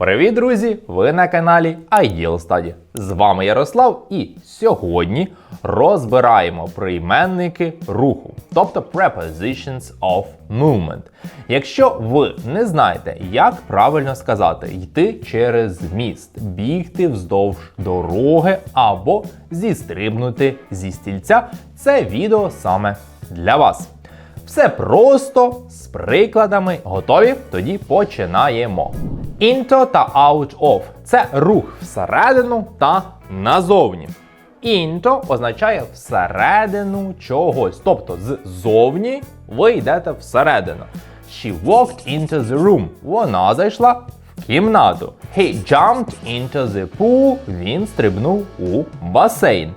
Привіт, друзі! Ви на каналі Ideal Study. З вами Ярослав, і сьогодні розбираємо прийменники руху, тобто prepositions of movement. Якщо ви не знаєте, як правильно сказати йти через міст, бігти вздовж дороги або зістрибнути зі стільця, це відео саме для вас. Все просто з прикладами. Готові? Тоді починаємо. Into та out of це рух всередину та назовні. Into означає всередину чогось. Тобто ззовні ви йдете всередину. She walked into the room. Вона зайшла в кімнату. He jumped into the pool. Він стрибнув у басейн.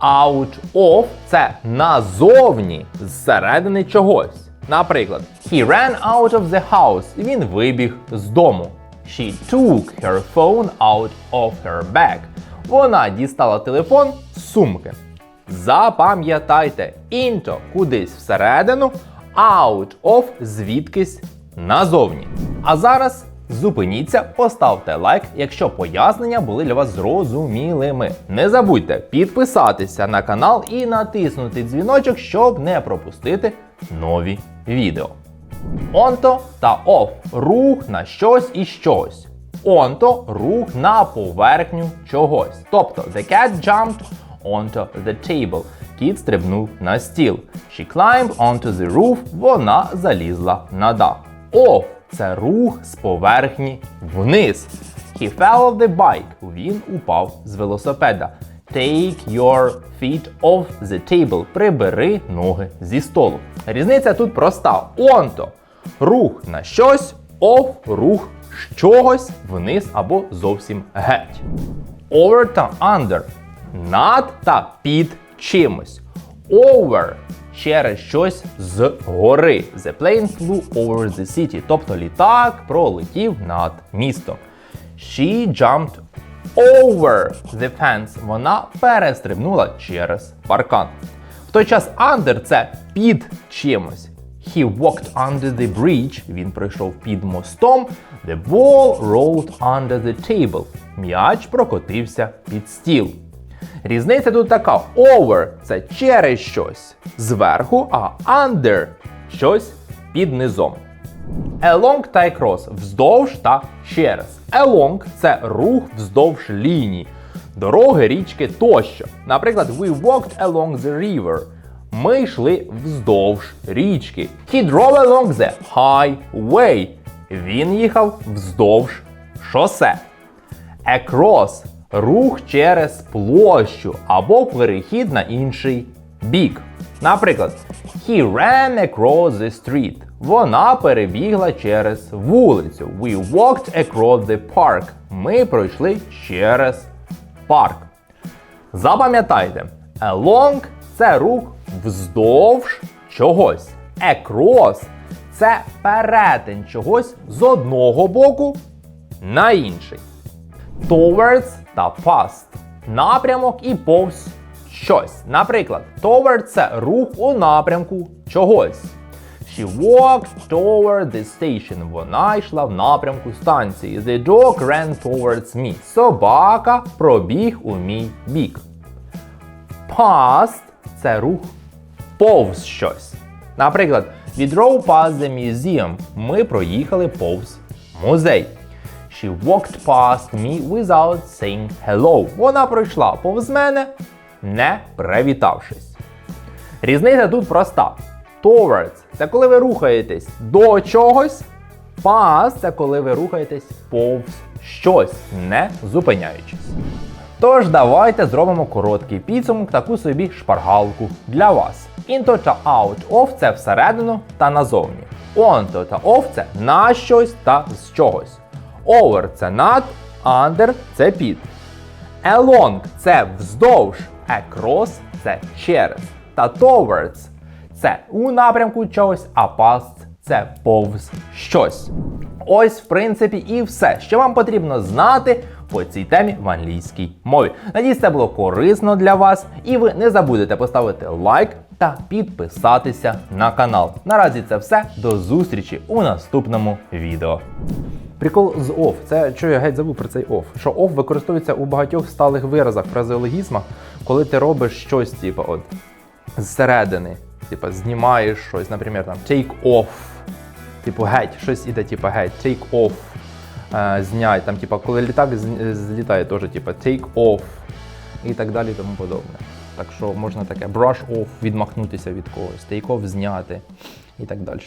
Out of це назовні зсередини чогось. Наприклад, he ran out of the house. Він вибіг з дому. She took her phone out of her bag. Вона дістала телефон з сумки. Запам'ятайте, into кудись всередину, out of звідкись назовні. А зараз Зупиніться, поставте лайк, якщо пояснення були для вас зрозумілими. Не забудьте підписатися на канал і натиснути дзвіночок, щоб не пропустити нові відео. Онто та off – рух на щось і щось. Онто рух на поверхню чогось. Тобто the cat jumped onto the table. Кіт стрибнув на стіл. She climbed onto the roof. Вона залізла на дах. Off це рух з поверхні вниз. He fell off the bike. Він упав з велосипеда. Take your feet off the table. Прибери ноги зі столу. Різниця тут проста. Onto – рух на щось, off – рух чогось вниз або зовсім геть. Over та under – над та під чимось. Over через щось з гори. The plane flew over the city. Тобто літак пролетів над містом. She jumped over the fence. Вона перестрибнула через паркан. Той час under це під чимось. He walked under the bridge. Він пройшов під мостом. The ball rolled under the table. М'яч прокотився під стіл. Різниця тут така: over це через щось зверху, а under щось під низом. Along та across вздовж та через. Along це рух вздовж лінії, дороги, річки тощо. Наприклад, we walked along the river. Ми йшли вздовж річки. He drove along the highway. Він їхав вздовж шосе. Across рух через площу або перехід на інший бік. Наприклад, he ran across the street. Вона перебігла через вулицю. We walked across the park. Ми пройшли через парк. Запам'ятайте, along це рух вздовж чогось. Across це перетин чогось з одного боку на інший. Towards та past. Напрямок і повз щось. Наприклад, toward це рух у напрямку чогось. She walked toward the station. Вона йшла в напрямку станції. The dog ran towards me. Собака пробіг у мій бік. Past це рух повз щось. Наприклад, we drove past the museum. Ми проїхали повз музей. She walked past me without saying hello. Вона пройшла повз мене, не привітавшись. Різниця тут проста. Towards це коли ви рухаєтесь до чогось. Past це коли ви рухаєтесь повз щось, не зупиняючись. Тож давайте зробимо короткий підсумок, таку собі шпаргалку для вас. Into та out of це всередину та назовні. Onto та off це на щось та з чогось. Over це над, under це під. Along це вздовж, across це через. Та towards це у напрямку чогось, а past це повз щось. Ось, в принципі, і все, що вам потрібно знати по цій темі в англійській мові. Надіюсь, це було корисно для вас, і ви не забудете поставити лайк та підписатися на канал. Наразі це все. До зустрічі у наступному відео. Прикол з off. Це що я геть забув про цей off. Що off використовується у багатьох сталих виразах, фразеологізмах, коли ти робиш щось, типу, от зсередини. Типу, знімаєш щось, наприклад, там take off. Типу, геть, щось іде, типу, геть, take off. Е, знять, там, типу, коли літак злітає, теж, типу, take off і так далі, тому подобне. Так що можна таке brush off, відмахнутися від когось, take off зняти і так далі.